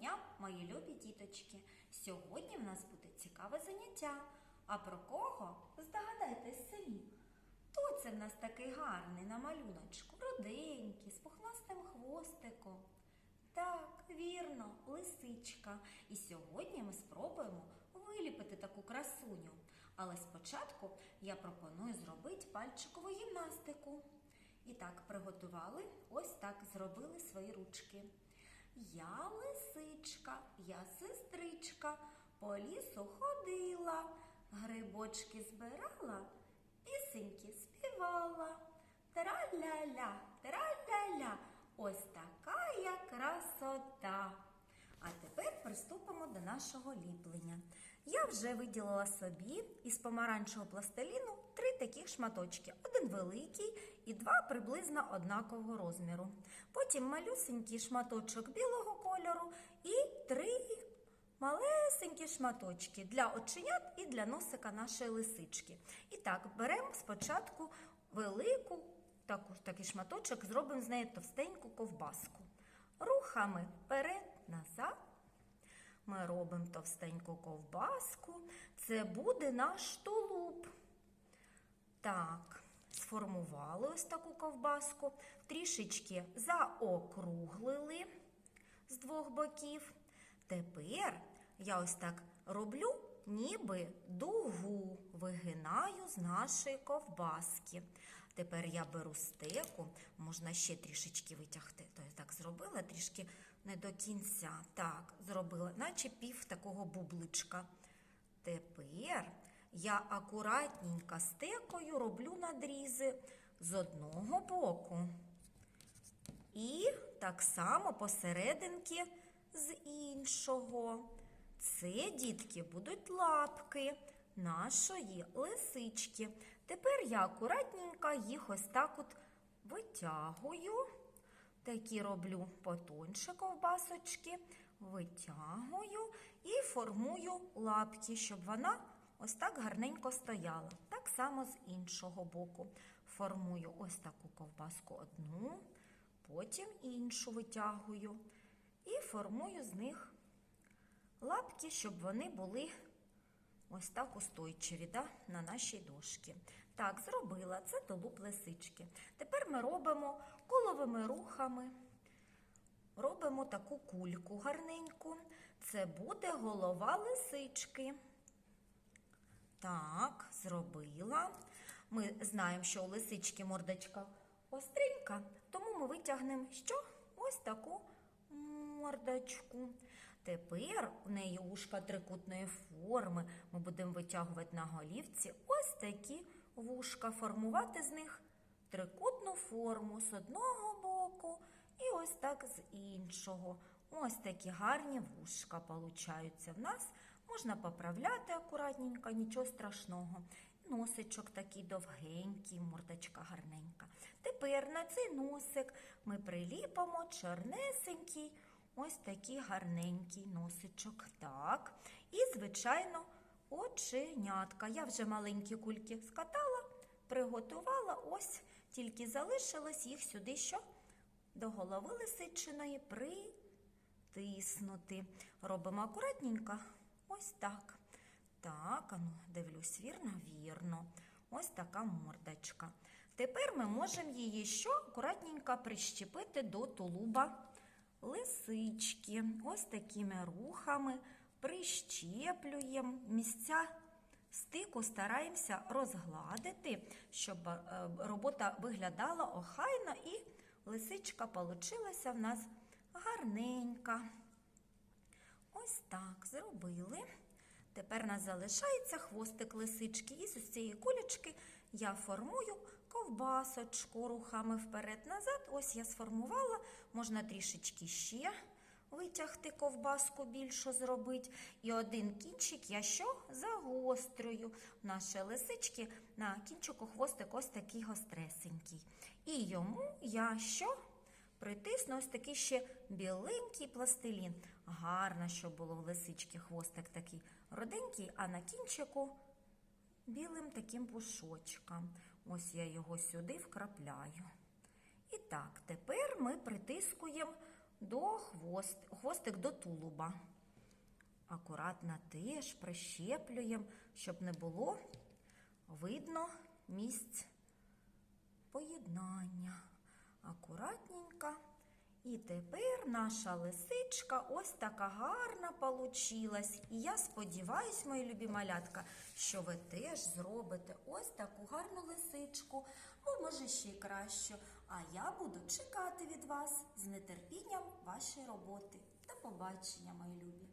дня, мої любі діточки! Сьогодні в нас буде цікаве заняття. А про кого? Здогадайтесь самі. Хто це в нас такий гарний на малюночку? Руденький, з пухнастим хвостиком. Так, вірно, лисичка. І сьогодні ми спробуємо виліпити таку красуню. Але спочатку я пропоную зробити пальчикову гімнастику. І так, приготували, ось так зробили свої ручки. Я лисичка, я сестричка, по лісу ходила, грибочки збирала, пісеньки співала. Тра-ля-ля, тра-ля-ля, ось така красота. А тепер приступимо до нашого ліплення. Я вже виділила собі із помаранчевого пластиліну три таких шматочки: один великий і два приблизно однакового розміру. Потім малюсенький шматочок білого кольору і три малесенькі шматочки для оченят і для носика нашої лисички. І так, беремо спочатку велику таку, такий шматочок, зробимо з неї товстеньку ковбаску. Рухами вперед-назад. Ми робимо товстеньку ковбаску. Це буде наш тулуб. Так, сформували ось таку ковбаску, трішечки заокруглили з двох боків. Тепер я ось так роблю, ніби дугу вигинаю з нашої ковбаски. Тепер я беру стеку, можна ще трішечки витягти. То так зробила, трішки не до кінця. Так, зробила, наче пів такого бубличка. Тепер я акуратненько стекою роблю надрізи з одного боку. І так само посерединки з іншого. Це, дітки, будуть лапки нашої лисички. Тепер я акуратненько їх ось так от витягую. Такі роблю потоньше ковбасочки, витягую і формую лапки, щоб вона ось так гарненько стояла. Так само з іншого боку. Формую ось таку ковбаску одну, потім іншу витягую. І формую з них лапки, щоб вони були ось так устойчиві да, на нашій дошці. Так, зробила це тулуб лисички. Тепер ми робимо коловими рухами. Робимо таку кульку гарненьку. Це буде голова лисички. Так, зробила. Ми знаємо, що у лисички мордочка остренька, тому ми витягнемо що? Ось таку мордочку. Тепер у неї ушка трикутної форми. Ми будемо витягувати на голівці ось такі вушка, формувати з них трикутну форму з одного боку і ось так з іншого. Ось такі гарні вушка получаються в нас. Можна поправляти акуратненько, нічого страшного. Носичок такий довгенький, мордочка гарненька. Тепер на цей носик ми приліпимо чорнесенький, ось такий гарненький носичок. Так. І, звичайно, оченятка. Я вже маленькі кульки скатала, приготувала, ось тільки залишилось їх сюди що? До голови лисичиної притиснути. Робимо акуратненько, ось так. Так, ану, дивлюсь, вірно, вірно. Ось така мордочка. Тепер ми можемо її що акуратненько прищепити до тулуба лисички. Ось такими рухами прищеплюємо місця стику, стараємося розгладити, щоб е, робота виглядала охайно і лисичка получилася в нас гарненька. Ось так зробили. Тепер нас залишається хвостик лисички. І з цієї кулечки я формую ковбасочку рухами вперед-назад. Ось я сформувала, можна трішечки ще витягти ковбаску більше зробити. І один кінчик я що загострюю. Наші лисички на кінчику хвостик ось такий гостресенький. І йому я що? Притисну ось такий ще біленький пластилін. Гарно, щоб було в лисички хвостик такий роденький, а на кінчику білим таким пушочком. Ось я його сюди вкрапляю. І так, тепер ми притискуємо до хвост, хвостик до тулуба. Акуратно теж прищеплюємо, щоб не було видно місць поєднання. Акуратненько. І тепер наша лисичка ось така гарна получилась. І я сподіваюсь, мої любі малятка, що ви теж зробите ось таку гарну лисичку, або може ще й кращу. А я буду чекати від вас з нетерпінням вашої роботи. До побачення, мої любі!